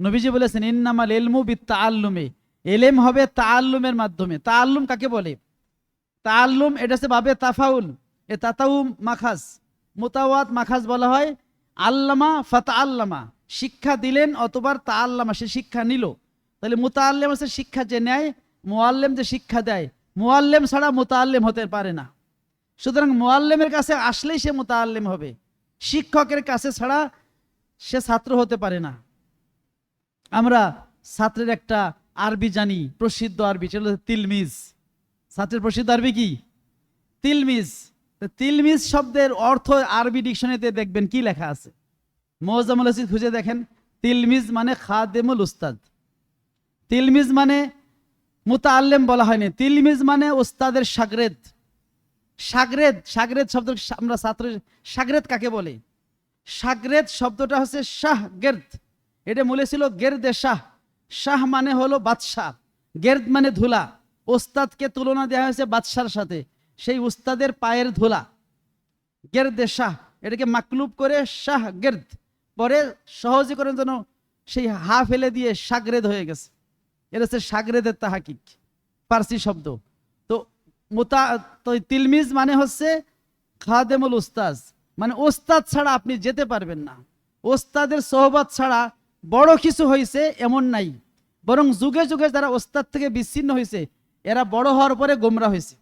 নবীজি বলেছেন, ইন্নামাল এলমু বি তাআল্লুমে এলেম হবে তাআল্লুমের মাধ্যমে। তাআল্লুম কাকে বলে? তাআল্লুম এটা হচ্ছে বাবে তাফাউল। এ তাতাউম মাখাজ। মুতাওয়াত মাখাজ বলা হয়। আল্লামা ফাতা আল্লামা শিক্ষা দিলেন অতবার তা আল্লামা সে শিক্ষা নিল। তাহলে মুতাআল্লেম হচ্ছে শিক্ষা যে নেয় মোয়াল্লেম যে শিক্ষা দেয়। মোয়াল্লেম ছাড়া মুতাআল্লেম হতে পারে না। সুতরাং মোয়াল্লেমের কাছে আসলেই সে মুতাআল্লেম হবে। শিক্ষকের কাছে ছাড়া সে ছাত্র হতে পারে না। আমরা ছাত্রের একটা আরবি জানি, প্রসিদ্ধ আরবি, সেটা হচ্ছে তিলমিজ। ছাত্রের প্রসিদ্ধ আরবি কি? তিলমিজ। তিলমিজ শব্দের অর্থ আরবি ডিকশনারিতে দেখবেন কি লেখা আছে? মৌজামুল হাসিদ খুঁজে দেখেন, তিলমিজ মানে খাদেমুল উস্তাদ। তিলমিজ মানে মুতাআল্লেম বলা হয়নি, তিলমিজ মানে উস্তাদের সাগরেদ। সাগরেদ সাগরেদ শব্দ আমরা ছাত্র সাগরেদ কাকে বলে? সাগরেদ শব্দটা হচ্ছে শাহ গের্দ এটা মূলে ছিল গেরদে শাহ। শাহ মানে হলো বাদশাহ। গের্দ মানে ধুলা। ওস্তাদকে তুলনা দেওয়া হয়েছে বাদশার সাথে। সেই উস্তাদের পায়ের ধুলা। গেরদে শাহ। এটাকে মাকলুব করে শাহ গের্দ। পরে সহজীকরণ যেন সেই হা ফেলে দিয়ে সাগরেদ হয়ে গেছে। এটা হচ্ছে সাগরেদের তাহাকিক। পার্সি শব্দ। তো মোতা তো তিলমিজ মানে হচ্ছে খাদেমুল উস্তাজ মানে ওস্তাদ ছাড়া আপনি যেতে পারবেন না। ওস্তাদের সোহবত ছাড়া বড় কিছু হয়েছে এমন নাই। বরং যুগে যুগে যারা ওস্তাদ থেকে বিচ্ছিন্ন হয়েছে এরা বড় হওয়ার পরে গোমরা হয়েছে